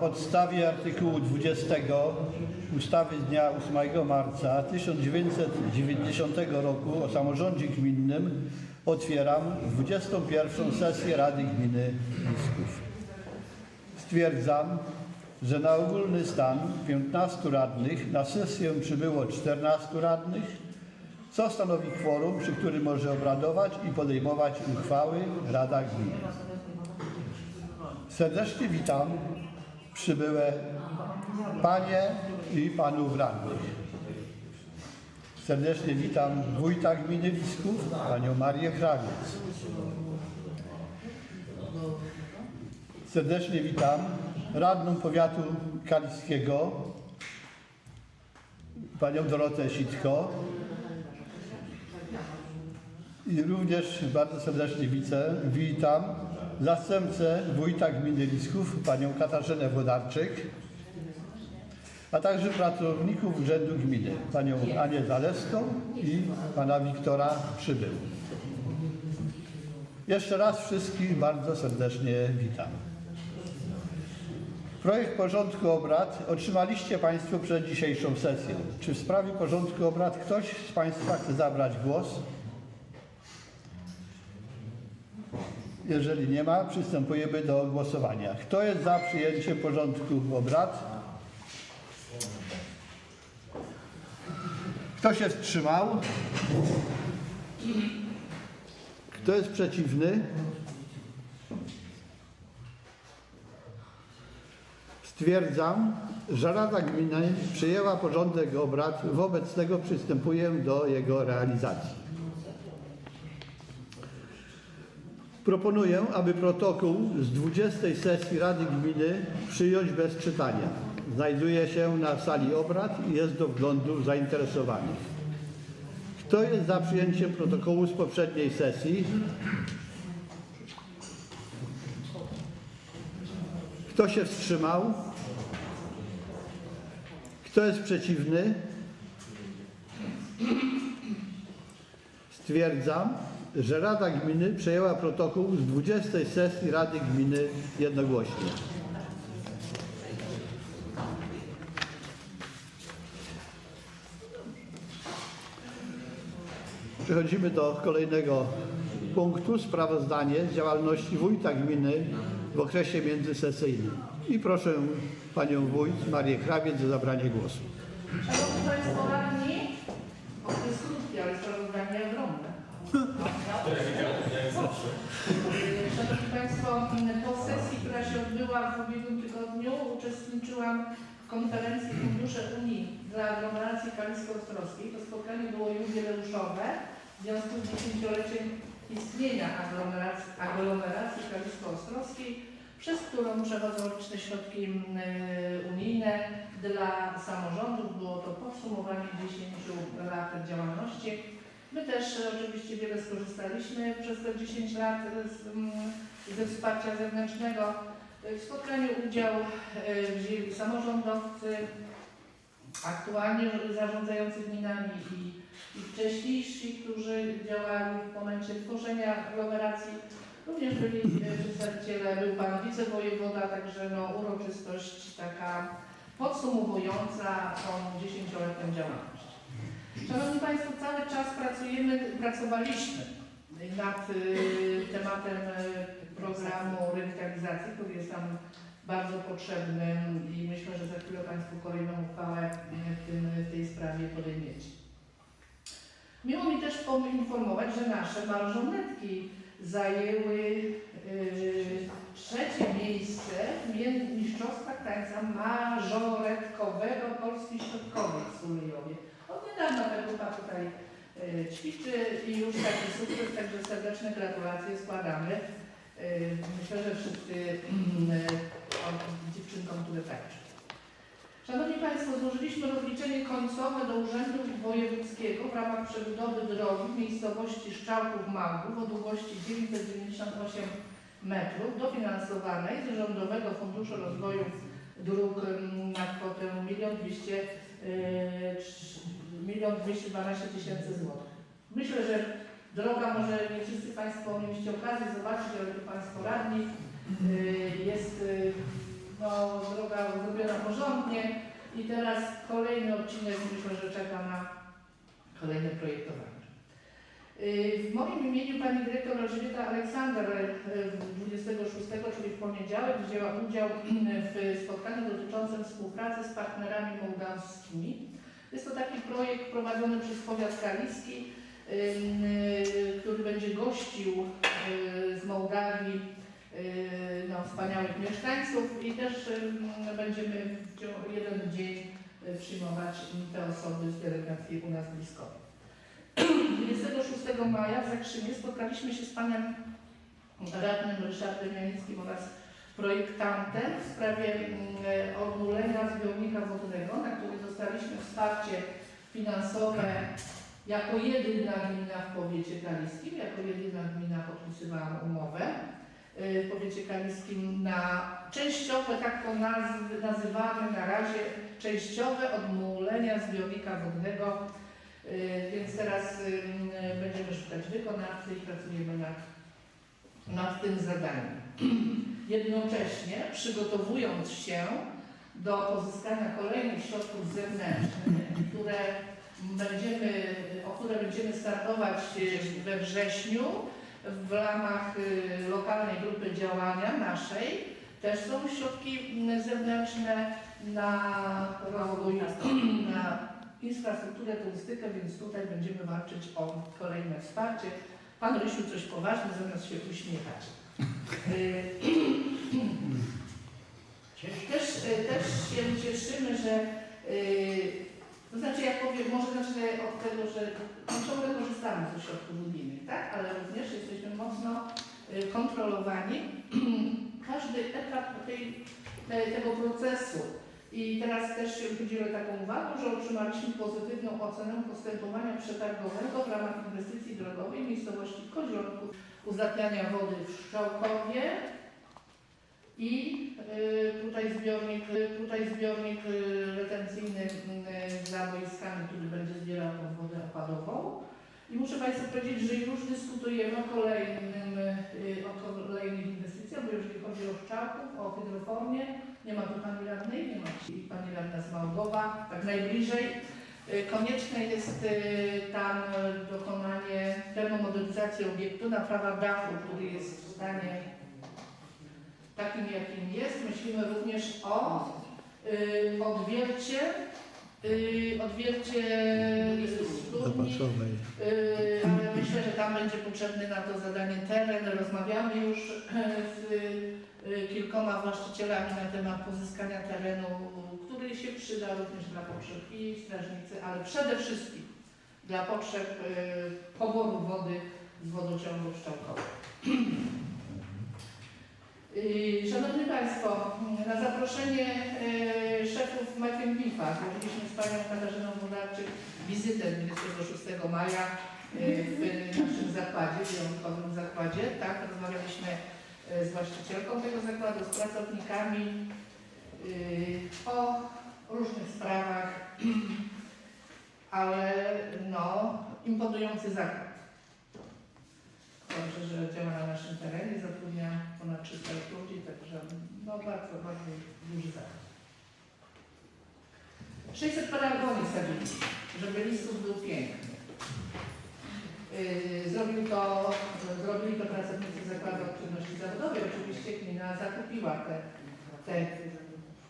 Podstawie artykułu 20 ustawy z dnia 8 marca 1990 roku o samorządzie gminnym otwieram 21 sesję Rady Gminy Bisków. Stwierdzam, że na ogólny stan 15 radnych na sesję przybyło 14 radnych, co stanowi kworum, przy którym może obradować i podejmować uchwały Rada Gminy. Serdecznie witam przybyłe panie i panów radnych. Serdecznie witam wójta gminy Lisków, panią Marię Krawiec. Serdecznie witam radną powiatu kaliskiego, panią Dorotę Sitko. I również bardzo serdecznie witam zastępcę wójta gminy Lisków, panią Katarzynę Włodarczyk, a także pracowników Urzędu Gminy, panią Anię Zalewską i pana Wiktora Przybył. Jeszcze raz wszystkich bardzo serdecznie witam. Projekt porządku obrad otrzymaliście Państwo przed dzisiejszą sesją. Czy w sprawie porządku obrad ktoś z Państwa chce zabrać głos? Jeżeli nie ma, przystępujemy do głosowania. Kto jest za przyjęciem porządku obrad? Kto się wstrzymał? Kto jest przeciwny? Stwierdzam, że Rada Gminy przyjęła porządek obrad. Wobec tego przystępuję do jego realizacji. Proponuję, aby protokół z 20 sesji Rady Gminy przyjąć bez czytania. Znajduje się na sali obrad i jest do wglądu zainteresowanych. Kto jest za przyjęciem protokołu z poprzedniej sesji? Kto się wstrzymał? Kto jest przeciwny? Stwierdzam, że Rada Gminy przejęła protokół z 20 sesji Rady Gminy jednogłośnie. Przechodzimy do kolejnego punktu. Sprawozdanie z działalności wójta gminy w okresie międzysesyjnym. I proszę panią wójt Marię Krawiec o zabranie głosu. Szanowni Państwo radni, o, to jest krótkie, ale sprawozdanie ogromne. Szanowni Państwo, po sesji, która się odbyła w ubiegłym tygodniu, uczestniczyłam w konferencji Fundusze Unii dla aglomeracji kalisko-ostrowskiej. To spotkanie było jubileuszowe w związku z dziesięcioleciem istnienia aglomeracji, aglomeracji kalisko-ostrowskiej, przez którą przechodzą liczne środki mm, unijne dla samorządów. Było to podsumowanie 10 lat działalności. My też oczywiście wiele skorzystaliśmy przez te 10 lat z, mm, ze wsparcia zewnętrznego. W spotkaniu udział e, wzięli samorządowcy, aktualnie zarządzający gminami i, i wcześniejsi, którzy działali w momencie tworzenia aglomeracji. Również byli e, przedstawiciele, był Pan wicewojewoda, także no, uroczystość taka podsumowująca tą dziesięcioletnią działalność. Szanowni Państwo, cały czas pracujemy, pracowaliśmy nad y, tematem y, programu rewitalizacji, który jest nam bardzo potrzebny i myślę, że za chwilę Państwo kolejną uchwałę y, w, tym, w tej sprawie podejmiecie. Miło mi też poinformować, że nasze marżonetki zajęły y, trzecie miejsce w mistrzostwach tańca mażoretkowego Polski Środkowej w Sulejowie. Od niedawna ta grupa tutaj y, ćwiczy i już taki sukces, także serdeczne gratulacje składamy. Y, Myślę, że wszyscy mm, od dziewczynkom, które tańczą. Szanowni Państwo, złożyliśmy rozliczenie końcowe do Urzędu Wojewódzkiego w ramach przebudowy drogi w miejscowości Szczałków Małków o długości 998 metrów dofinansowanej z Rządowego Funduszu Rozwoju Dróg mm, na kwotę 1 200 milion 212 tysięcy złotych. Myślę, że droga może nie wszyscy Państwo mieliście okazję zobaczyć, ale to Państwo radni y, jest y, no, droga zrobiona porządnie i teraz kolejny odcinek myślę, że czeka na kolejne projektowanie. Y, W moim imieniu pani dyrektor Elżbieta Aleksander y, 26, czyli w poniedziałek, wzięła udział w spotkaniu dotyczącym współpracy z partnerami mołdawskimi. Jest to taki projekt prowadzony przez powiat kaliski, który będzie gościł y, z Mołdawii y, no, wspaniałych mieszkańców i też y, będziemy w ciągu- jeden dzień y, przyjmować te osoby z delegacji u nas blisko. 26 maja w Zakrzynie spotkaliśmy się z panem radnym Ryszardem Janickim oraz projektantem w sprawie mm, odmulenia zbiornika wodnego, na który dostaliśmy wsparcie finansowe jako jedyna gmina w powiecie kaliskim, jako jedyna gmina podpisywałam umowę y, w powiecie kaliskim na częściowe, tak to nazywamy na razie, częściowe odmulenia zbiornika wodnego Y, Więc teraz y, będziemy szukać wykonawcy i pracujemy nad, nad tym zadaniem. Jednocześnie przygotowując się do pozyskania kolejnych środków zewnętrznych, które będziemy, o które będziemy startować y, we wrześniu w ramach y, lokalnej grupy działania naszej. Też są środki zewnętrzne na rozwój, na infrastrukturę, turystykę, więc tutaj będziemy walczyć o kolejne wsparcie. Pan Rysiu coś poważny, zamiast się uśmiechać. Y, Też, też się cieszymy, że to znaczy jak powiem, może zacznę od tego, że ciągle korzystamy ze środków unijnych, tak? Ale również jesteśmy mocno y, kontrolowani. Każdy etap tej, te, tego procesu i teraz też się udzielę taką uwagę, że otrzymaliśmy pozytywną ocenę postępowania przetargowego w ramach inwestycji drogowej miejscowości Kozionków, uzdatniania wody w Szczałkowie i y, tutaj zbiornik, y, tutaj zbiornik y, retencyjny za boiskami, który będzie zbierał tą wodę opadową. I muszę Państwu powiedzieć, że już dyskutujemy o, kolejnym, o kolejnych inwestycjach, bo jeżeli chodzi o Szczałków, o hydroformię, nie ma tu pani radnej, nie ma i pani radna z Małgowa, tak najbliżej. Konieczne jest tam dokonanie termomodernizacji obiektu, naprawa dachu, który jest w stanie takim, jakim jest. Myślimy również o y, odwiercie, y, odwiercie studni. Yy, ale myślę, że tam będzie potrzebny na to zadanie teren. Rozmawiamy już z yy, kilkoma właścicielami na temat pozyskania terenu, który się przyda również dla potrzeb i strażnicy, ale przede wszystkim dla potrzeb yy, poboru wody z wodociągu Szczałkowa. Yy, Szanowni Państwo, na zaproszenie yy, szefów Mecklenburga zrobiliśmy z Panią Katarzyną Włodarczyk wizytę 26 maja yy, w naszym zakładzie, wyjątkowym zakładzie. Tak, rozmawialiśmy z właścicielką tego zakładu, z pracownikami o różnych sprawach, ale no, imponujący zakład. Dobrze, że działa na naszym terenie, zatrudnia ponad 300 ludzi, także no bardzo, bardzo duży zakład. 600 paragoni wsadzili, żeby listów był piękny. Yy, Zrobił to, zrobili to pracownicy Zakładu Aktywności Zawodowej. Oczywiście gmina zakupiła te, te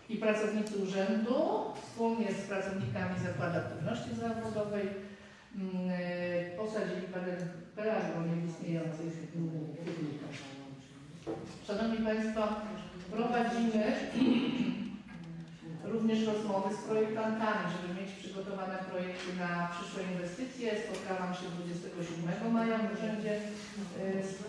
i pracownicy urzędu wspólnie z pracownikami Zakładu Aktywności Zawodowej posadzili pelargonię w istniejących mm, piwnikach. Szanowni Państwo, prowadzimy również rozmowy z projektantami, żeby mieć przygotowane projekty na przyszłe inwestycje. Spotkałam się 27 maja w urzędzie y,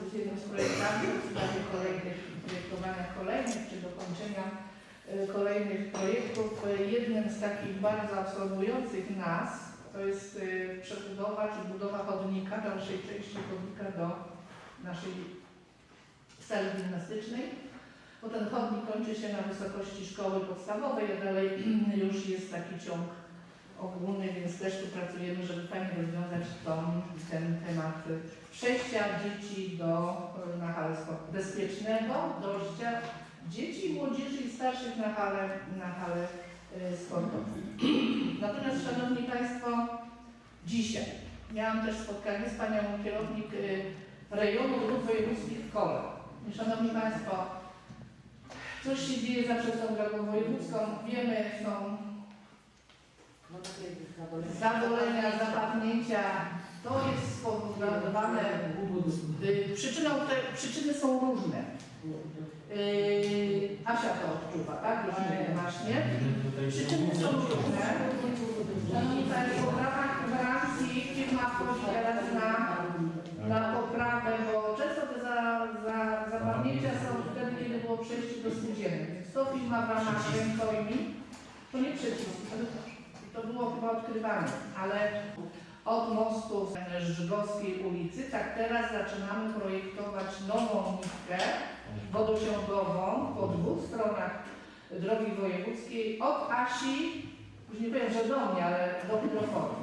z jednym z projektantów w sprawie kolejnych projektowania kolejnych czy dokończenia y, kolejnych projektów. Y, Jednym z takich bardzo absorbujących nas to jest y, przebudowa czy budowa chodnika, dalszej części chodnika do naszej sali gimnastycznej. Bo ten chodnik kończy się na wysokości szkoły podstawowej, a dalej już jest taki ciąg ogólny, więc też tu pracujemy, żeby fajnie rozwiązać tą, ten temat przejścia dzieci do, na halę sportu bezpiecznego, dojścia dzieci, młodzieży i starszych na hale, na hale y, sportową. Natomiast Szanowni Państwo, dzisiaj miałam też spotkanie z Panią kierownik y, rejonu dróg wojewódzkich w Kole. Szanowni Państwo, coś się dzieje zawsze z tą drogą wojewódzką. Wiemy, są zadolenia, zapadnięcia. To jest spowodowane. y, Przyczyną te, przyczyny są różne. Yy, Asia to odczuwa, tak? Różnie właśnie. Przyczyny są różne. Szanowni Państwo, w ramach gwarancji firma wchodzi teraz na, na poprawę, bo często te za, za, zapadnięcia są wtedy, kiedy było przejście do. Więc to firma w ramach rękojmi, to nie przeciw, to było chyba odkrywane, ale od mostu z Żygowskiej ulicy, tak teraz zaczynamy projektować nową nitkę wodociągową po dwóch stronach drogi wojewódzkiej od Asi, już nie powiem, że do mnie, ale do hydroforu.